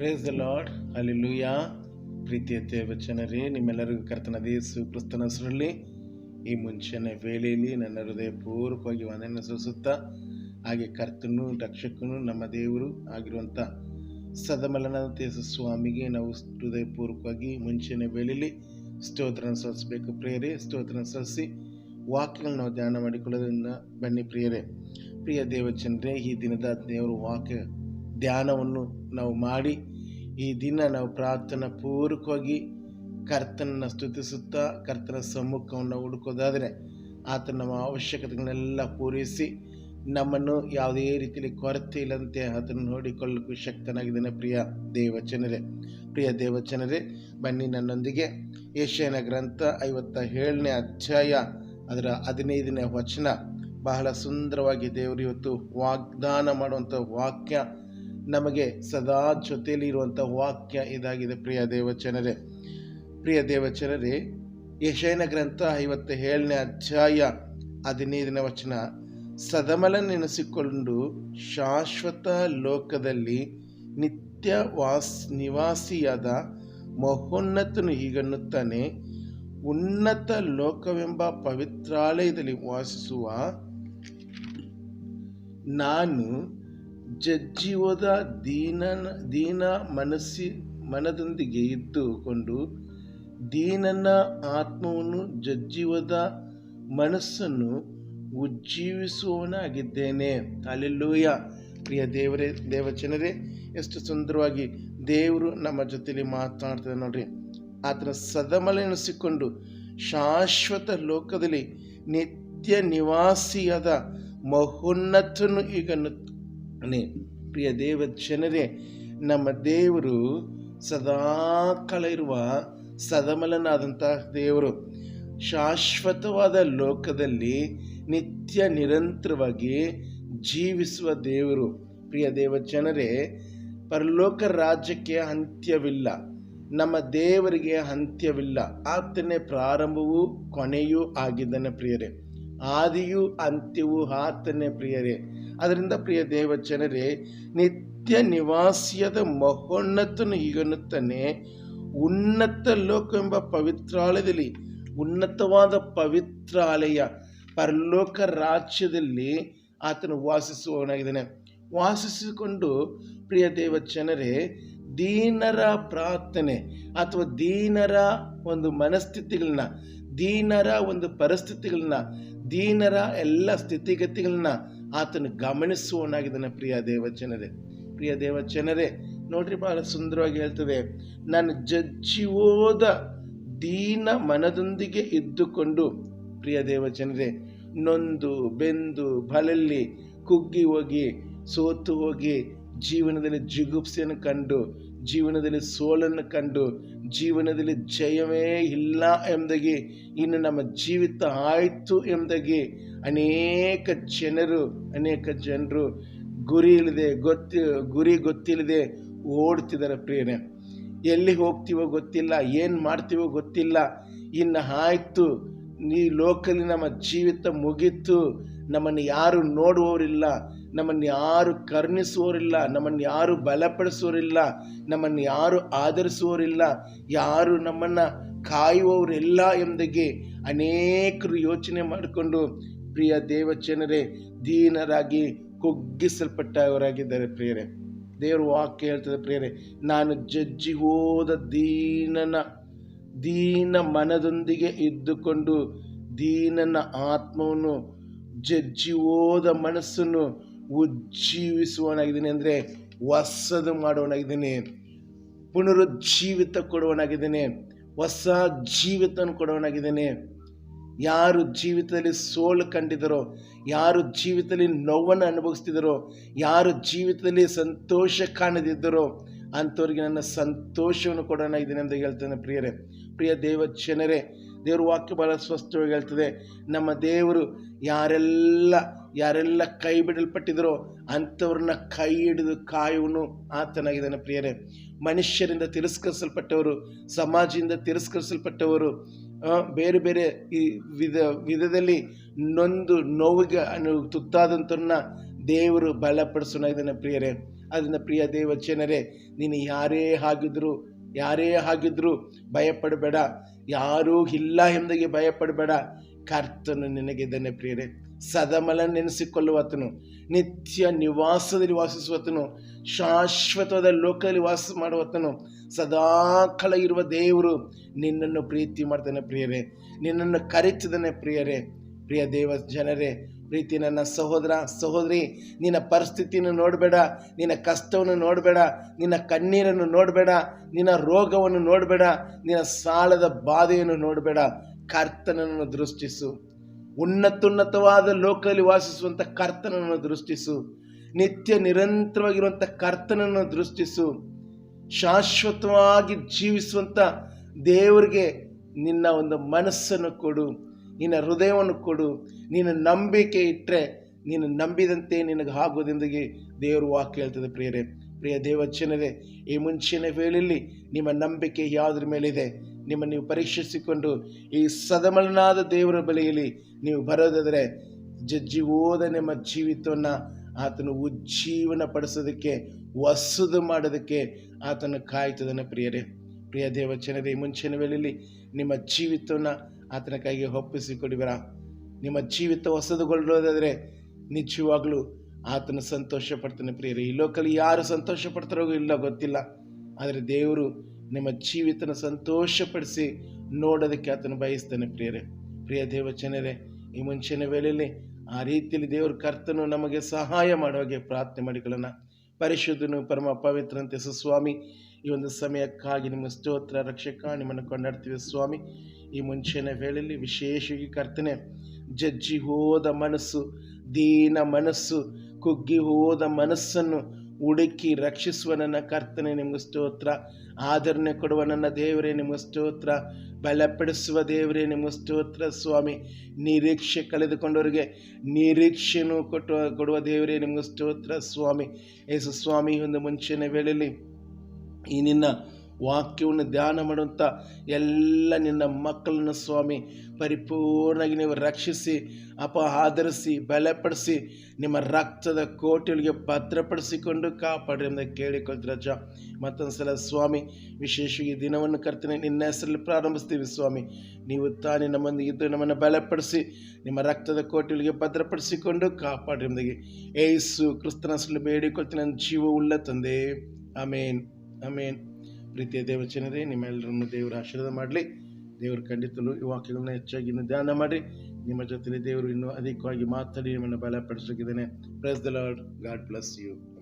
Praise the lord ಅಲ್ಲಿಲೂಯ ಪ್ರೀತಿಯ ದೇವಚನರೇ ನಿಮ್ಮೆಲ್ಲರಿಗೂ ಕರ್ತನ ದೇಸು ಕ್ರಿಸ್ತನ ಹೆಸರಲ್ಲಿ ಈ ಮುಂಚೆನೆ ವೇಳೆಯಲ್ಲಿ ನನ್ನ ಹೃದಯಪೂರ್ವಕವಾಗಿ ವಂದನೆ ಸಲ್ಲಿಸುತ್ತಾ, ಹಾಗೆ ಕರ್ತನು, ರಕ್ಷಕನು, ನಮ್ಮ ದೇವರು ಆಗಿರುವಂಥ ಸದಮಲನಾಥ ಸ್ವಾಮಿಗೆ ನಾವು ಹೃದಯಪೂರ್ವಕವಾಗಿ ಮುಂಚೆನೆ ವೇಳೆಯಲ್ಲಿ ಸ್ತೋತ್ರನ ಸಲ್ಲಿಸಬೇಕು ಪ್ರಿಯರೇ. ಸ್ತೋತ್ರನ ಸಲ್ಲಿಸಿ ವಾಕ್ಯಗಳನ್ನು ನಾವು ಧ್ಯಾನ ಮಾಡಿಕೊಳ್ಳೋದ್ರಿಂದ ಬನ್ನಿ ಪ್ರಿಯರೇ. ಪ್ರಿಯ ದೇವಚಂದ್ರೇ, ಈ ದಿನದ ದೇವರ ವಾಕ್ಯ ಧ್ಯಾನವನ್ನು ನಾವು ಮಾಡಿ ಈ ದಿನ ನಾವು ಪ್ರಾರ್ಥನಾ ಪೂರ್ವಕವಾಗಿ ಕರ್ತನನ್ನು ಸ್ತುತಿಸುತ್ತಾ ಕರ್ತನ ಸಮ್ಮುಖವನ್ನು ಹುಡುಕೋದಾದರೆ ಆತ ನಮ್ಮ ಅವಶ್ಯಕತೆಗಳನ್ನೆಲ್ಲ ಪೂರೈಸಿ ನಮ್ಮನ್ನು ಯಾವುದೇ ರೀತಿಯಲ್ಲಿ ಕೊರತೆ ಇಲ್ಲಂತೆ ಅದನ್ನು ನೋಡಿಕೊಳ್ಳಕ್ಕೆ ಶಕ್ತನಾಗಿದ್ದಾನೆ ಪ್ರಿಯ ದೇವಚನರೇ. ಪ್ರಿಯ ದೇವಚನರೇ, ಬನ್ನಿ ನನ್ನೊಂದಿಗೆ ಏಷ್ಯನ ಗ್ರಂಥ ಐವತ್ತ ಏಳನೇ ಅಧ್ಯಾಯ ಅದರ ಹದಿನೈದನೇ ವಚನ. ಬಹಳ ಸುಂದರವಾಗಿ ದೇವರು ಇವತ್ತು ವಾಗ್ದಾನ ಮಾಡುವಂಥ ವಾಕ್ಯ ನಮಗೆ ಸದಾ ಜೊತೆಯಲ್ಲಿ ಇರುವಂಥ ವಾಕ್ಯ ಇದಾಗಿದೆ ಪ್ರಿಯ ದೇವಚನರೇ. ಪ್ರಿಯ ದೇವಚನರೇ, ಯಶಯನ ಗ್ರಂಥ ಐವತ್ತ ಏಳನೇ ಅಧ್ಯಾಯ ಹದಿನೈದನೇ ವಚನ ಸದಮಲ ನೆನೆಸಿಕೊಂಡು ಶಾಶ್ವತ ಲೋಕದಲ್ಲಿ ನಿತ್ಯ ವಾಸ್ ನಿವಾಸಿಯಾದ ಮಹೋನ್ನತನು ಹೀಗನ್ನುತ್ತಾನೆ, ಉನ್ನತ ಲೋಕವೆಂಬ ಪವಿತ್ರಾಲಯದಲ್ಲಿ ವಾಸಿಸುವ ನಾನು ಜಜ್ಜಿ ಹೋದ ದೀನನ, ದೀನ ಮನಸ್ಸಿ ಮನದೊಂದಿಗೆ ಇದ್ದುಕೊಂಡು ದೀನನ ಆತ್ಮವನ್ನು ಜಜ್ಜೀವದ ಮನಸ್ಸನ್ನು ಉಜ್ಜೀವಿಸುವವನಾಗಿದ್ದೇನೆ. ಅಲ್ಲೆಲ್ಲೂಯ ಪ್ರಿಯ ದೇವರೇ, ದೇವಚನರೇ, ಎಷ್ಟು ಸುಂದರವಾಗಿ ದೇವರು ನಮ್ಮ ಜೊತೆಯಲ್ಲಿ ಮಾತನಾಡ್ತಾರೆ ನೋಡ್ರಿ. ಆತನ ಸದಮಲೆನಿಸಿಕೊಂಡು ಶಾಶ್ವತ ಲೋಕದಲ್ಲಿ ನಿತ್ಯ ನಿವಾಸಿಯಾದ ಮಹೋನ್ನತನು ಈಗ ಪ್ರಿಯ ದೇವ ಜನರೇ, ನಮ್ಮ ದೇವರು ಸದಾ ಕಾಲ ಇರುವ ಸದಮಲನಾದಂತಹ ದೇವರು. ಶಾಶ್ವತವಾದ ಲೋಕದಲ್ಲಿ ನಿತ್ಯ ನಿರಂತರವಾಗಿ ಜೀವಿಸುವ ದೇವರು. ಪ್ರಿಯ ದೇವ ಜನರೇ, ಪರಲೋಕ ರಾಜ್ಯಕ್ಕೆ ಅಂತ್ಯವಿಲ್ಲ. ನಮ್ಮ ದೇವರಿಗೆ ಅಂತ್ಯವಿಲ್ಲ. ಆತನೇ ಪ್ರಾರಂಭವೂ ಕೊನೆಯೂ ಆಗಿದ್ದಾನೆ ಪ್ರಿಯರೇ. ಆದಿಯೂ ಅಂತ್ಯವೂ ಆತನೇ ಪ್ರಿಯರೇ. ಅದರಿಂದ ಪ್ರಿಯ ದೇವ ಜನರೇ, ನಿತ್ಯ ನಿವಾಸಿಯದ ಮಹೋನ್ನತನು ಹೀಗನ್ನುತ್ತಾನೆ ಉನ್ನತ ಲೋಕ ಎಂಬ ಪವಿತ್ರಾಲಯದಲ್ಲಿ, ಉನ್ನತವಾದ ಪವಿತ್ರಾಲಯ ಪರಲೋಕ ರಾಜ್ಯದಲ್ಲಿ ಆತನು ವಾಸಿಸುವವನಾಗಿದ್ದಾನೆ. ವಾಸಿಸಿಕೊಂಡು ಪ್ರಿಯ ದೇವ ಜನರೇ, ದೀನರ ಪ್ರಾರ್ಥನೆ ಅಥವಾ ದೀನರ ಒಂದು ಮನಸ್ಥಿತಿಗಳನ್ನ, ದೀನರ ಒಂದು ಪರಿಸ್ಥಿತಿಗಳನ್ನ, ದೀನರ ಎಲ್ಲ ಸ್ಥಿತಿಗತಿಗಳನ್ನ ಆತನು ಗಮನಿಸುವವನಾಗಿದ್ದಾನೆ. ಪ್ರಿಯ ದೇವಚನರೇ ಪ್ರಿಯ ದೇವಚನರೇ ನೋಡ್ರಿ ಬಹಳ ಸುಂದರವಾಗಿ ಹೇಳ್ತದೆ, ನಾನು ಜಜ್ಜಿ ಹೋದ ದೀನ ಮನದೊಂದಿಗೆ ಇದ್ದುಕೊಂಡು, ಪ್ರಿಯ ದೇವಚನರೇ ನೊಂದು ಬೆಂದು ಬಲಲ್ಲಿ ಕುಗ್ಗಿ ಹೋಗಿ, ಸೋತು ಹೋಗಿ, ಜೀವನದಲ್ಲಿ ಜಿಗುಪ್ಸೆಯನ್ನು ಕಂಡು ಜೀವನದಲ್ಲಿ ಸೋಲನ್ನು ಕಂಡು ಜೀವನದಲ್ಲಿ ಜಯವೇ ಇಲ್ಲ ಎಂಬುದಾಗಿ ಇನ್ನು ನಮ್ಮ ಜೀವಿತ ಆಯಿತು ಎಂಬುದಾಗಿ ಅನೇಕ ಜನರು ಅನೇಕ ಜನರು ಗುರಿ ಇಲ್ಲದೆ ಗೊತ್ತಿ, ಗುರಿ ಗೊತ್ತಿಲ್ಲದೆ ಓಡ್ತಿದ್ದಾರೆ ಪ್ರೇರಣೆ ಎಲ್ಲಿ ಹೋಗ್ತೀವೋ ಗೊತ್ತಿಲ್ಲ, ಏನು ಮಾಡ್ತೀವೋ ಗೊತ್ತಿಲ್ಲ. ಇನ್ನು ಆಯಿತು, ಈ ಲೋಕಲ್ಲಿ ನಮ್ಮ ಜೀವಿತ ಮುಗೀತು. ನಮ್ಮನ್ನು ಯಾರು ನೋಡುವವರಿಲ್ಲ. ನಮ್ಮನ್ನು ಯಾರು ಕರುಣಿಸುವವರಿಲ್ಲ, ನಮ್ಮನ್ನು ಯಾರು ಬಲಪಡಿಸೋರಿಲ್ಲ ನಮ್ಮನ್ನು ಯಾರು ಆಧರಿಸುವವರಿಲ್ಲ, ಯಾರು ನಮ್ಮನ್ನು ಕಾಯುವವರಿಲ್ಲ ಎಂಬುದಾಗಿ ಅನೇಕರು ಯೋಚನೆ ಮಾಡಿಕೊಂಡು, ಪ್ರಿಯ ದೇವಚನರೇ ದೀನರಾಗಿ ಕುಗ್ಗಿಸಲ್ಪಟ್ಟವರಾಗಿದ್ದಾರೆ ಪ್ರಿಯರೇ. ದೇವರು ವಾಕ್ಯ ಹೇಳ್ತದೆ ಪ್ರಿಯರೇ, ನಾನು ಜಜ್ಜಿ ಹೋದ ದೀನನ, ದೀನ ಮನದೊಂದಿಗೆ ಇದ್ದುಕೊಂಡು, ದೀನನ ಆತ್ಮವನ್ನು ಜಜ್ಜಿ ಹೋದ ಮನಸ್ಸನ್ನು ಉಜ್ಜೀವಿಸುವವನಾಗಿದ್ದೀನಿ ಅಂದರೆ ಹೊಸದು ಮಾಡುವವನಾಗಿದ್ದೀನಿ. ಪುನರುಜ್ಜೀವಿತ ಕೊಡುವವನಾಗಿದ್ದೇನೆ. ಹೊಸ ಜೀವಿತವನ್ನು ಕೊಡುವವನಾಗಿದ್ದೇನೆ. ಯಾರು ಜೀವಿತದಲ್ಲಿ ಸೋಲು ಕಂಡಿದ್ದರೋ ಯಾರು ಜೀವಿತದಲ್ಲಿ ನೋವನ್ನು ಅನುಭವಿಸ್ತಿದ್ದರೋ ಯಾರು ಜೀವಿತದಲ್ಲಿ ಸಂತೋಷ ಕಾಣದಿದ್ದರೋ, ಅಂಥವ್ರಿಗೆ ನನ್ನ ಸಂತೋಷವನ್ನು ಕೊಡೋಣಾಗಿದ್ದೀನಿ ಅಂತ ಹೇಳ್ತಾನೆ ಪ್ರಿಯರೇ. ಪ್ರಿಯ ದೇವ ಜನರೇ, ದೇವ್ರ ವಾಕ್ಯ ಬಹಳ ಸ್ಪಷ್ಟವಾಗಿ ಹೇಳ್ತದೆ, ನಮ್ಮ ದೇವರು ಯಾರೆಲ್ಲ ಯಾರೆಲ್ಲ ಕೈ ಬಿಡಲ್ಪಟ್ಟಿದರೋ ಅಂಥವ್ರನ್ನ ಕೈ ಹಿಡಿದು ಕಾಯುವನು ಆತನಾಗಿದ್ದಾನೆ ಪ್ರಿಯರೇ. ಮನುಷ್ಯರಿಂದ ತಿರಸ್ಕರಿಸಲ್ಪಟ್ಟವರು, ಸಮಾಜದಿಂದ ತಿರಸ್ಕರಿಸಲ್ಪಟ್ಟವರು ಬೇರೆ ಬೇರೆ ಈ ವಿಧ, ವಿಧದಲ್ಲಿ ನೊಂದು ನೋವಿಗೆ ತುತ್ತಾದಂಥವ್ರನ್ನ ದೇವರು ಬಲಪಡಿಸೋನಾಗಿದ್ದಾನೆ ಪ್ರಿಯರೇ. ಅದರಿಂದ ಪ್ರಿಯ ದೇವ ಜನರೇ ನೀನು ಯಾರೇ ಆಗಿದ್ರು ಯಾರೇ ಆಗಿದ್ರು ಭಯಪಡಬೇಡ. ಯಾರೂ ಇಲ್ಲ ಎಂಬುದಾಗಿ ಭಯಪಡಬೇಡ. ಕರ್ತನು ನಿನಗಿದ್ದಾನೆ ಪ್ರಿಯರೇ. ಸದಮಲ ನೆನೆಸಿಕೊಳ್ಳುವತನು, ನಿತ್ಯ ನಿವಾಸದಲ್ಲಿ ವಾಸಿಸುವತನು ಶಾಶ್ವತವಾದ ಲೋಕದಲ್ಲಿ ವಾಸ ಮಾಡುವತನು. ಸದಾಕಾಲ ಇರುವ ದೇವರು ನಿನ್ನನ್ನು ಪ್ರೀತಿ ಮಾಡ್ತಾನೆ ಪ್ರಿಯರೇ, ನಿನ್ನನ್ನು ಕರೆತಿದ್ದಾನೆ ಪ್ರಿಯರೇ. ಪ್ರಿಯ ದೇವ ಜನರೇ, ಪ್ರೀತಿ ನನ್ನ ಸಹೋದರ, ಸಹೋದರಿ, ನಿನ್ನ ಪರಿಸ್ಥಿತಿಯನ್ನು ನೋಡಬೇಡ, ನಿನ್ನ ಕಷ್ಟವನ್ನು ನೋಡಬೇಡ, ನಿನ್ನ ಕಣ್ಣೀರನ್ನು ನೋಡಬೇಡ, ನಿನ್ನ ರೋಗವನ್ನು ನೋಡಬೇಡ, ನಿನ್ನ ಸಾಲದ ಬಾಧೆಯನ್ನು ನೋಡಬೇಡ. ಕರ್ತನನ್ನು ದೃಷ್ಟಿಸು. ಉನ್ನತೋನ್ನತವಾದ ಲೋಕದಲ್ಲಿ ವಾಸಿಸುವಂಥ ಕರ್ತನನ್ನು ದೃಷ್ಟಿಸು. ನಿತ್ಯ ನಿರಂತರವಾಗಿರುವಂಥ ಕರ್ತನನ್ನು ದೃಷ್ಟಿಸು. ಶಾಶ್ವತವಾಗಿ ಜೀವಿಸುವಂಥ ದೇವರಿಗೆ ನಿನ್ನ ಒಂದು ಮನಸ್ಸನ್ನು ಕೊಡು. ನಿನ್ನ ಹೃದಯವನ್ನು ಕೊಡು. ನಿನ್ನ ನಂಬಿಕೆ ಇಟ್ಟರೆ ನೀನು ನಂಬಿದಂತೆ ನಿನಗೆ ಆಗೋದೆಂದಿಗೆ ದೇವರು ವಾಕ್ ಹೇಳ್ತದೆ ಪ್ರಿಯರೇ. ಪ್ರಿಯ ದೇವಚನರೇ ಈ ಮುಂಚಿನ ವೇಳೆಯಲ್ಲಿ ನಿಮ್ಮ ನಂಬಿಕೆ ಯಾವುದ್ರ ಮೇಲಿದೆ? ನಿಮ್ಮ ನೀವು ಪರೀಕ್ಷಿಸಿಕೊಂಡು ಈ ಸದಮಲನಾದ ದೇವರ ಬಳಿಯಲ್ಲಿ ನೀವು ಬರೋದಾದರೆ ಜಜ್ಜಿ ಓದ ನಿಮ್ಮ ಜೀವಿತವನ್ನು ಆತನು ಉಜ್ಜೀವನ ಪಡಿಸೋದಕ್ಕೆ ವಸದು ಮಾಡೋದಕ್ಕೆ ಆತನ ಕಾಯ್ತದನ ಪ್ರಿಯರೇ. ಪ್ರಿಯ ದೇವಚನರೇ ಈ ಮುಂಚಿನ ವೇಳೆಯಲ್ಲಿ ನಿಮ್ಮ ಜೀವಿತವನ್ನು ಆತನ ಕೈಗೆ ಒಪ್ಪಿಸಿಕೊಡಿಬರ ನಿಮ್ಮ ಜೀವಿತ ಹೊಸದುಗೊಳ್ಳೋದಾದರೆ ನಿಜವಾಗ್ಲೂ ಆತನ ಸಂತೋಷ ಪಡ್ತಾನೆ ಪ್ರಿಯರೇ. ಈ ಲೋಕಲ್ಲಿ ಯಾರು ಸಂತೋಷ ಪಡ್ತಾರೋ ಇಲ್ಲ ಗೊತ್ತಿಲ್ಲ. ಆದರೆ ದೇವರು ನಿಮ್ಮ ಜೀವಿತನ ಸಂತೋಷಪಡಿಸಿ ನೋಡೋದಕ್ಕೆ ಆತನು ಬಯಸ್ತಾನೆ ಪ್ರಿಯರೇ. ಪ್ರಿಯ ದೇವಚನರೇ ಈ ಮುಂಚಿನ ವೇಳೆಯಲ್ಲಿ ಆ ರೀತಿಯಲ್ಲಿ ದೇವರು ಕರ್ತನು ನಮಗೆ ಸಹಾಯ ಮಾಡುವಾಗೆ ಪ್ರಾರ್ಥನೆ ಮಾಡಿಕೊಳ್ಳೋಣ. ಪರಿಶುದ್ಧನು ಪರಮ ಪವಿತ್ರಂತೆ ಸುಸ್ವಾಮಿ, ಈ ಒಂದು ಸಮಯಕ್ಕಾಗಿ ನಿಮ್ಮ ಸ್ತೋತ್ರ, ರಕ್ಷಕ, ನಿಮ್ಮನ್ನು ಕೊಂಡಾಡ್ತೀವಿ ಸ್ವಾಮಿ. ಈ ಮುಂಚಿನ ವೇಳೆಯಲ್ಲಿ ವಿಶೇಷವಾಗಿ ಕರ್ತನೆ, ಜಜ್ಜಿ ಹೋದ ಮನಸ್ಸು, ದೀನ ಮನಸ್ಸು, ಕುಗ್ಗಿ ಹೋದ ಮನಸ್ಸನ್ನು ಹುಡುಕಿ ರಕ್ಷಿಸುವ ನನ್ನ ಕರ್ತನೆ, ನಿಮಗೆ ಸ್ತೋತ್ರ. ಆದರಣೆ ಕೊಡುವ ನನ್ನ ದೇವರೇ, ನಿಮಗೆ ಸ್ತೋತ್ರ. ಬಲಪಡಿಸುವ ದೇವರೇ, ನಿಮಗೆ ಸ್ತೋತ್ರ, ಸ್ವಾಮಿ. ನಿರೀಕ್ಷೆ ಕಳೆದುಕೊಂಡವರಿಗೆ ನಿರೀಕ್ಷೆನೂ ಕೊಟ್ಟು ಕೊಡುವ ದೇವರೇ, ನಿಮಗೆ ಸ್ತೋತ್ರ, ಸ್ವಾಮಿ. ಯೇಸು ಸ್ವಾಮಿ, ಒಂದು ಮುಂಚಿನ ವೇಳೆಯಲ್ಲಿ ಈ ನಿನ್ನ ವಾಕ್ಯವನ್ನು ಧ್ಯಾನ ಮಾಡುವಂಥ ಎಲ್ಲ ನಿನ್ನ ಮಕ್ಕಳನ್ನು ಸ್ವಾಮಿ, ಪರಿಪೂರ್ಣವಾಗಿ ನೀವು ರಕ್ಷಿಸಿ ಅಪ ಆಧರಿಸಿ ಬಲಪಡಿಸಿ, ನಿಮ್ಮ ರಕ್ತದ ಕೋಟಿಗಳಿಗೆ ಭದ್ರಪಡಿಸಿಕೊಂಡು ಕಾಪಾಡ್ರಿ ಅಂತ ಕೇಳಿಕೊಳ್ತೀರ ರಜ ಮತ್ತೊಂದು ಸಲ ಸ್ವಾಮಿ, ವಿಶೇಷವಾಗಿ ದಿನವನ್ನು ಕರ್ತನೆ ನಿನ್ನ ಹೆಸರಲ್ಲಿ ಪ್ರಾರಂಭಿಸ್ತೀವಿ ಸ್ವಾಮಿ. ನೀವು ತಾನೇ ನಮ್ಮೊಂದಿಗೆ ಇದ್ದು ನಮ್ಮನ್ನು ಬಲಪಡಿಸಿ, ನಿಮ್ಮ ರಕ್ತದ ಕೋಟಿಗಳಿಗೆ ಭದ್ರಪಡಿಸಿಕೊಂಡು ಕಾಪಾಡ್ರಿ ಅಂದಾಗಿ ಏಸು ಕ್ರಿಸ್ತನ ಹೆಸರಲ್ಲಿ ಬೇಡಿಕೊಳ್ತೀನಿ ನನ್ನ ಜೀವ ಉಳ್ಳ ತಂದೆ. ಆಮೇನ್. ಆಮೇನ್. ಪ್ರೀತಿಯ ದೇವಚನರೇ ನಿಮ್ಮೆಲ್ಲರನ್ನು ದೇವರು ಆಶೀರ್ವಾದ ಮಾಡಲಿ. ದೇವರು ಖಂಡಿತಲು ಈ ವಾಕ್ಯಗಳನ್ನ ಹೆಚ್ಚಾಗಿ ಇನ್ನು ಧ್ಯಾನ ಮಾಡಿ ನಿಮ್ಮ ಜೊತೆಲಿ ದೇವರು ಇನ್ನೂ ಅಧಿಕವಾಗಿ ಮಾತಾಡಿ, ನಿಮ್ಮನ್ನು ಬಲಪಡಿಸಲಿಕ್ಕಿದ್ದೇನೆ. Praise the Lord God bless you